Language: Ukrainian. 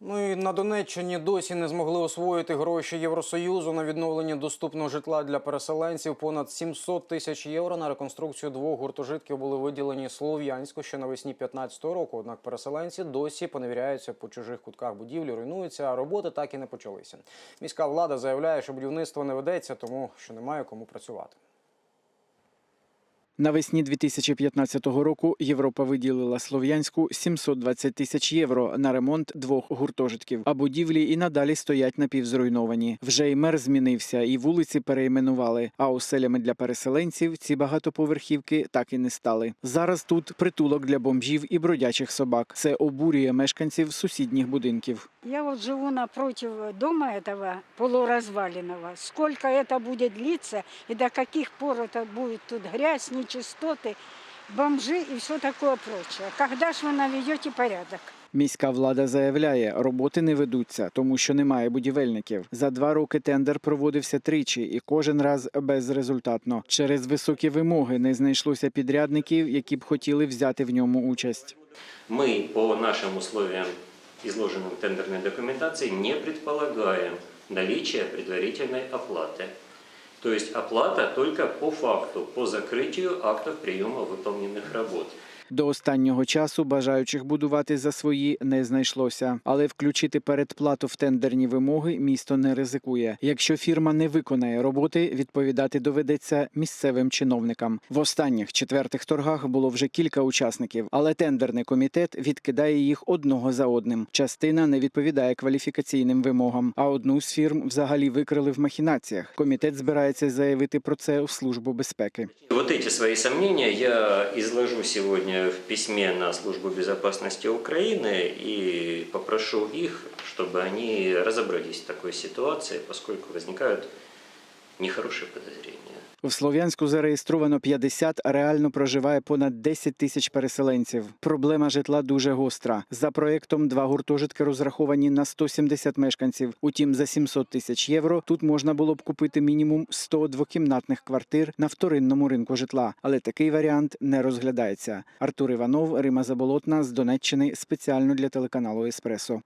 Ну і на Донеччині досі не змогли освоїти гроші Євросоюзу на відновлення доступного житла для переселенців. Понад 700 тисяч євро на реконструкцію двох гуртожитків були виділені Слов'янську ще навесні 2015 року. Однак переселенці досі поневіряються по чужих кутках будівлі, руйнуються, а роботи так і не почалися. Міська влада заявляє, що будівництво не ведеться, тому що немає кому працювати. Навесні 2015 року Європа виділила Слов'янську 720 тисяч євро на ремонт двох гуртожитків. А будівлі і надалі стоять напівзруйновані. Вже й мер змінився, і вулиці перейменували. А оселями для переселенців ці багатоповерхівки так і не стали. Зараз тут притулок для бомжів і бродячих собак. Це обурює мешканців сусідніх будинків. Я вот живу напротив дома этого полуразваленного. Сколько это будет длиться и до каких пор это будет тут грязь, нечистоты, бомжи и все такое прочее. Когда ж вы наведете порядок? Міська влада заявляє, роботи не ведуться, тому що немає будівельників. За два роки тендер проводився тричі, і кожен раз безрезультатно. Через високі вимоги не знайшлося підрядників, які б хотіли взяти в ньому участь. Мы по нашим условиям, изложенным в тендерной документации, не предполагаем наличие предварительной оплаты. То есть оплата только по факту, по закрытию актов приема выполненных работ. До останнього часу бажаючих будувати за свої не знайшлося, але включити передплату в тендерні вимоги місто не ризикує. Якщо фірма не виконає роботи, відповідати доведеться місцевим чиновникам. В останніх четвертих торгах було вже кілька учасників, але тендерний комітет відкидає їх одного за одним. Частина не відповідає кваліфікаційним вимогам, а одну з фірм взагалі викрили в махінаціях. Комітет збирається заявити про це у службу безпеки. Вот эти свои сомнения я изложу сегодня в письме на Службу безопасности Украины и попрошу их, чтобы они разобрались в такой ситуации, поскольку возникают нехорошие подозрения. В Слов'янську зареєстровано 50, а реально проживає понад 10 тисяч переселенців. Проблема житла дуже гостра. За проектом два гуртожитки розраховані на 170 мешканців. Утім, за 700 тисяч євро тут можна було б купити мінімум 100 двокімнатних квартир на вторинному ринку житла. Але такий варіант не розглядається. Артур Іванов, Рима Заболотна з Донеччини спеціально для телеканалу Еспресо.